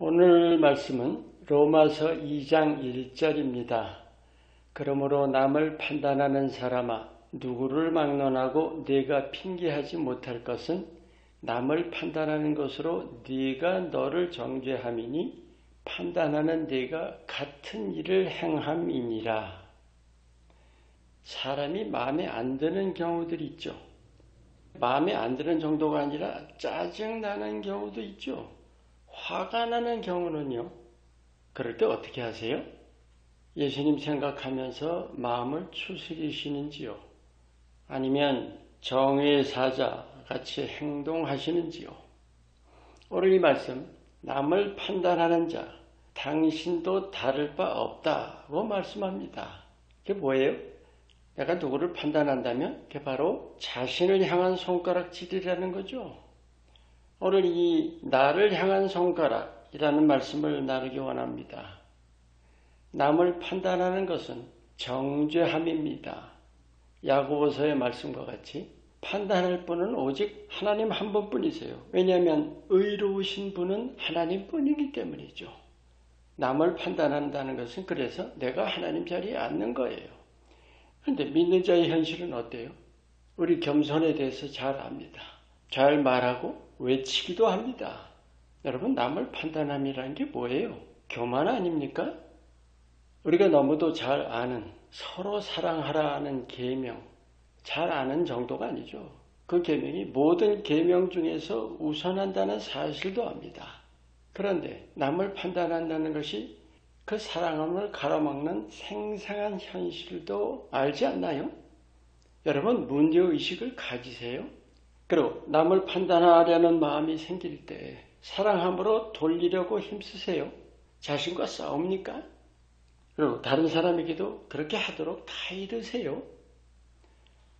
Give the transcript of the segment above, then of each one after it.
오늘 말씀은 로마서 2장 1절입니다. 그러므로 남을 판단하는 사람아 누구를 막론하고 네가 핑계하지 못할 것은 남을 판단하는 것으로 네가 너를 정죄함이니 판단하는 네가 같은 일을 행함이니라. 사람이 마음에 안 드는 경우들이 있죠. 마음에 안 드는 정도가 아니라 짜증 나는 경우도 있죠. 화가 나는 경우는요. 그럴 때 어떻게 하세요? 예수님 생각하면서 마음을 추스리시는지요? 아니면 정의 사자 같이 행동하시는지요? 오늘 이 말씀 남을 판단하는 자 당신도 다를 바 없다고 말씀합니다. 그게 뭐예요? 내가 누구를 판단한다면 그게 바로 자신을 향한 손가락질이라는 거죠. 오늘 이 나를 향한 손가락이라는 말씀을 나누기 원합니다. 남을 판단하는 것은 정죄함입니다. 야고보서의 말씀과 같이 판단할 분은 오직 하나님 한 분뿐이세요. 왜냐하면 의로우신 분은 하나님뿐이기 때문이죠. 남을 판단한다는 것은 그래서 내가 하나님 자리에 앉는 거예요. 그런데 믿는 자의 현실은 어때요? 우리 겸손에 대해서 잘 압니다. 잘 말하고 외치기도 합니다. 여러분 남을 판단함이라는 게 뭐예요? 교만 아닙니까? 우리가 너무도 잘 아는 서로 사랑하라는 계명 잘 아는 정도가 아니죠. 그 계명이 모든 계명 중에서 우선한다는 사실도 압니다. 그런데 남을 판단한다는 것이 그 사랑함을 가로막는 생생한 현실도 알지 않나요? 여러분 문제의식을 가지세요. 그리고 남을 판단하려는 마음이 생길 때 사랑함으로 돌리려고 힘쓰세요. 자신과 싸웁니까? 그리고 다른 사람에게도 그렇게 하도록 타이르세요.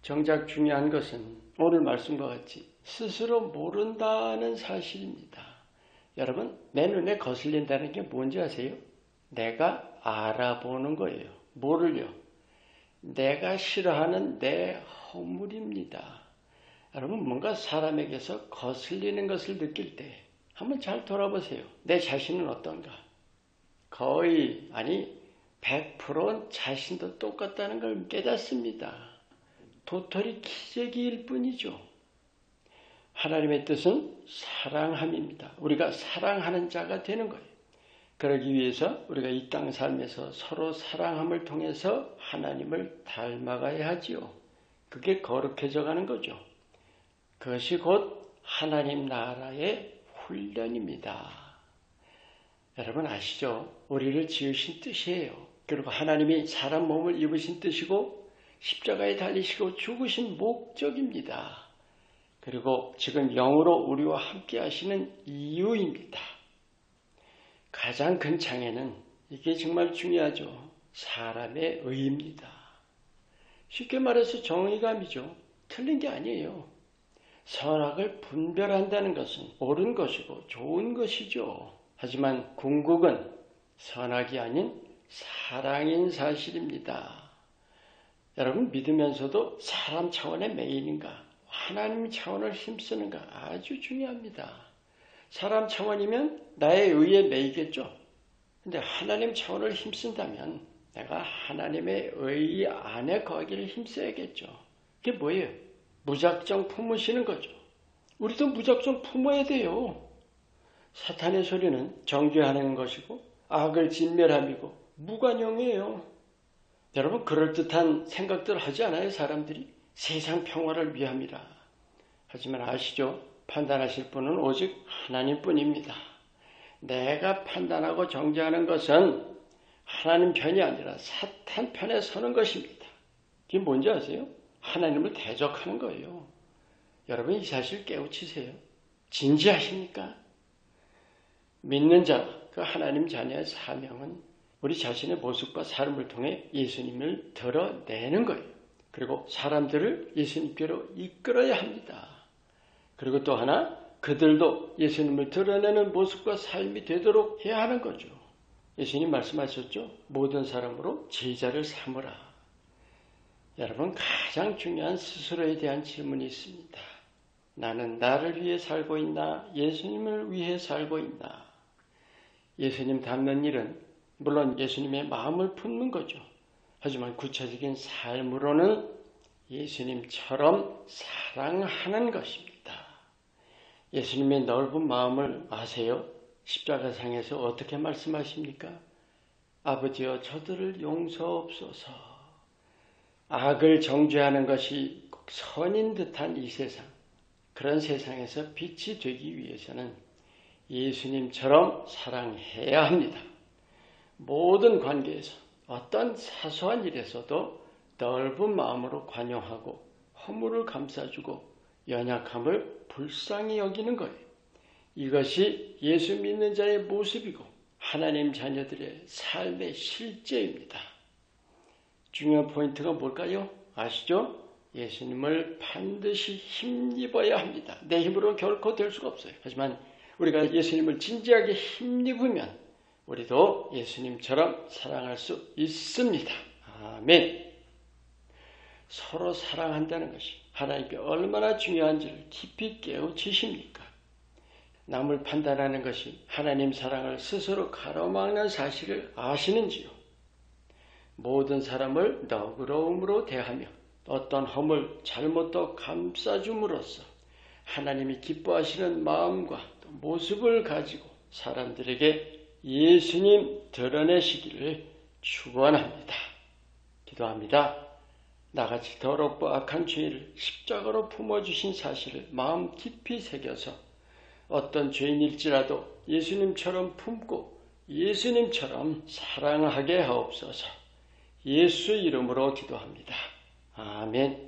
정작 중요한 것은 오늘 말씀과 같이 스스로 모른다는 사실입니다. 여러분, 내 눈에 거슬린다는 게 뭔지 아세요? 내가 알아보는 거예요. 뭐를요? 내가 싫어하는 내 허물입니다. 여러분 뭔가 사람에게서 거슬리는 것을 느낄 때 한번 잘 돌아보세요. 내 자신은 어떤가? 거의 아니 100% 자신도 똑같다는 걸 깨닫습니다. 도토리 기적일 뿐이죠. 하나님의 뜻은 사랑함입니다. 우리가 사랑하는 자가 되는 거예요. 그러기 위해서 우리가 이 땅 삶에서 서로 사랑함을 통해서 하나님을 닮아가야 하지요. 그게 거룩해져 가는 거죠. 그것이 곧 하나님 나라의 훈련입니다. 여러분 아시죠? 우리를 지으신 뜻이에요. 그리고 하나님이 사람 몸을 입으신 뜻이고 십자가에 달리시고 죽으신 목적입니다. 그리고 지금 영으로 우리와 함께 하시는 이유입니다. 가장 큰 창에는 이게 정말 중요하죠. 사람의 의입니다. 쉽게 말해서 정의감이죠. 틀린 게 아니에요. 선악을 분별한다는 것은 옳은 것이고 좋은 것이죠. 하지만 궁극은 선악이 아닌 사랑인 사실입니다. 여러분 믿으면서도 사람 차원의 메인인가 하나님 차원을 힘쓰는가 아주 중요합니다. 사람 차원이면 나의 의에 매이겠죠. 근데 하나님 차원을 힘쓴다면 내가 하나님의 의 안에 거기를 힘써야겠죠. 그게 뭐예요? 무작정 품으시는 거죠. 우리도 무작정 품어야 돼요. 사탄의 소리는 정죄하는 것이고 악을 진멸함이고 무관용이에요. 여러분 그럴듯한 생각들 하지 않아요 사람들이? 세상 평화를 위함이라. 하지만 아시죠? 판단하실 분은 오직 하나님뿐입니다. 내가 판단하고 정죄하는 것은 하나님 편이 아니라 사탄 편에 서는 것입니다. 이게 뭔지 아세요? 하나님을 대적하는 거예요. 여러분 이 사실 깨우치세요. 진지하십니까? 믿는 자, 그 하나님 자녀의 사명은 우리 자신의 모습과 삶을 통해 예수님을 드러내는 거예요. 그리고 사람들을 예수님께로 이끌어야 합니다. 그리고 또 하나, 그들도 예수님을 드러내는 모습과 삶이 되도록 해야 하는 거죠. 예수님 말씀하셨죠? 모든 사람으로 제자를 삼으라. 여러분 가장 중요한 스스로에 대한 질문이 있습니다. 나는 나를 위해 살고 있나? 예수님을 위해 살고 있나? 예수님 닮는 일은 물론 예수님의 마음을 품는 거죠. 하지만 구체적인 삶으로는 예수님처럼 사랑하는 것입니다. 예수님의 넓은 마음을 아세요? 십자가상에서 어떻게 말씀하십니까? 아버지여 저들을 용서없소서. 악을 정죄하는 것이 선인 듯한 이 세상, 그런 세상에서 빛이 되기 위해서는 예수님처럼 사랑해야 합니다. 모든 관계에서 어떤 사소한 일에서도 넓은 마음으로 관용하고 허물을 감싸주고 연약함을 불쌍히 여기는 거예요. 이것이 예수 믿는 자의 모습이고 하나님 자녀들의 삶의 실제입니다. 중요한 포인트가 뭘까요? 아시죠? 예수님을 반드시 힘입어야 합니다. 내 힘으로 결코 될 수가 없어요. 하지만 우리가 예수님을 진지하게 힘입으면 우리도 예수님처럼 사랑할 수 있습니다. 아멘. 서로 사랑한다는 것이 하나님께 얼마나 중요한지를 깊이 깨우치십니까? 남을 판단하는 것이 하나님 사랑을 스스로 가로막는 사실을 아시는지요? 모든 사람을 너그러움으로 대하며 어떤 허물, 잘못도 감싸줌으로써 하나님이 기뻐하시는 마음과 모습을 가지고 사람들에게 예수님 드러내시기를 축원합니다. 기도합니다. 나같이 더럽고 악한 죄를 십자가로 품어주신 사실을 마음 깊이 새겨서 어떤 죄인일지라도 예수님처럼 품고 예수님처럼 사랑하게 하옵소서 예수 이름으로 기도합니다. 아멘.